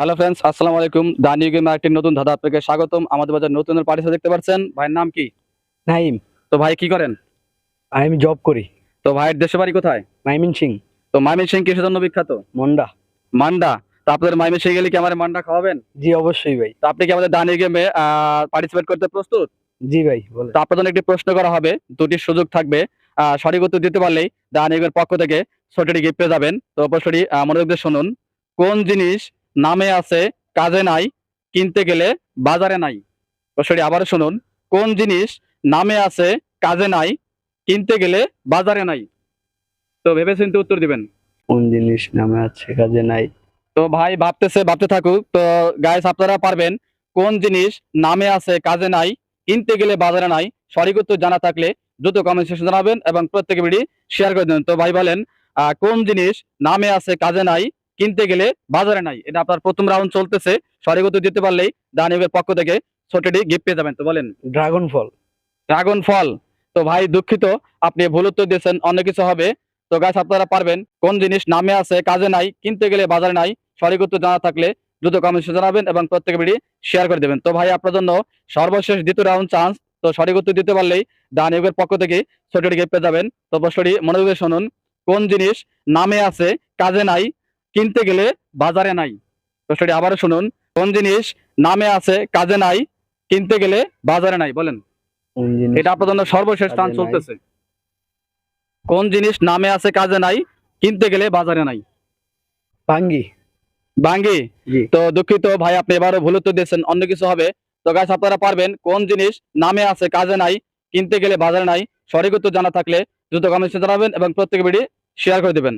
Hello friends আসসালামু আলাইকুম। দানি game একটি নতুন ধাঁধা আপনাকে স্বাগতম। আমাদের বাজার নতুন পার্টিসা দেখতে পাচ্ছেন। ভাইয়ের নাম কি? নাইম। তো ভাই কি করেন? আমি জব করি। তো ভাইয়ের দেশে বাড়ি কোথায়? মাইমিন সিং। তো মাইমিন সিং কিসের জন্য বিখ্যাত? মন্ডা। মান্ডা। তো আপনাদের মাইমিন সিং গেলে কি আমার মান্ডা খাওয়াবেন? জি অবশ্যই ভাই। তো আপনি কি আমাদের দানি গেমে পার্টিসিপেট করতে প্রস্তুত? জি ভাই তো আপনার জন্য একটি প্রশ্ন করা হবে। দুটি সুযোগ থাকবে। সঠিক উত্তর দিতে পারলেই দানি গেমের পক্ষ থেকে ছোটটি গিফট পেয়ে যাবেন। তো প্রশ্নটি মনোযোগ দিয়ে শুনুন। কোন জিনিস নামে আছে কাজে নাই কিনতে গেলে বাজারে নাই। প্রশ্নটি আবারও শুনুন কোন জিনিস নামে আছে কাজে নাই কিনতে গেলে বাজারে নাই? তো ভেবে চিন্তে উত্তর দিবেন। কোন জিনিস নামে আছে কাজে নাই? তো ভাই ভাবতেছে ভাবতে থাকুক। তো গায়ে আপনারা পারবেন কোন জিনিস নামে আছে কাজে নাই কিনতে গেলে বাজারে নাই সঠিক উত্তর জানা থাকলে দ্রুত কমেন্ট সেকশন জানাবেন এবং প্রত্যেকে ভিডিও শেয়ার করে দেবেন। তো ভাই বলেন আহ, কোন জিনিস নামে আছে কাজে নাই কিনতে গেলে বাজারে নাই। এটা আপনার প্রথম রাউন্ড চলতেছে। উত্তর দিতে পারলেই দানিবের পক্ষ থেকে ছোটটি গিফট পেয়ে যাবেন। তো বলেন। ড্রাগন ফল। ড্রাগন ফল। তো ভাই দুঃখিত। আপনি ভুল উত্তর দিয়েছেন অন্য কিছু হবে। তো গাছ আপনারা পারবেন। কোন জিনিস নামে আছে কাজে নাই কিনতে গেলে বাজারে নাই সঠিক উত্তর জানা থাকলে দ্রুত কমেন্ট জানাবেন এবং প্রত্যেক ভিডিও শেয়ার করে দেবেন। তো ভাই আপনার জন্য সর্বশেষ দ্বিতীয় রাউন্ড চান্স তো সঠিক উত্তর দিতে পারলেই ডান ইউগের পক্ষ থেকে ছোটটি গিফট পেয়ে যাবেন। তো প্রশ্নটি মনোযোগ শুনুন। কোন জিনিস নামে আছে কাজে নাই কিনতে গেলে বাজারে নাই। প্রশ্নটি আবারও শুনুন কোন জিনিস নামে আছে কাজে নাই কিনতে গেলে বাজারে নাই বলেন। এটা আপনার জন্য সর্বশেষ টান চলতেছে। কোন জিনিস নামে আছে কাজে নাই কিনতে গেলে বাজারে নাই। ভাঙ্গি বাঙ্গি? জি। তো দুঃখিত ভাই আপনি এবারও ভুল উত্তর দিয়েছেন অন্য কিছু হবে। তো গাছ আপনারা পারবেন কোন জিনিস নামে আছে কাজে নাই কিনতে গেলে বাজারে নাই সঠিক উত্তর জানা থাকলে দ্রুত কমেন্টে জানাবেন এবং প্রত্যেক ভিডিও শেয়ার করে দেবেন।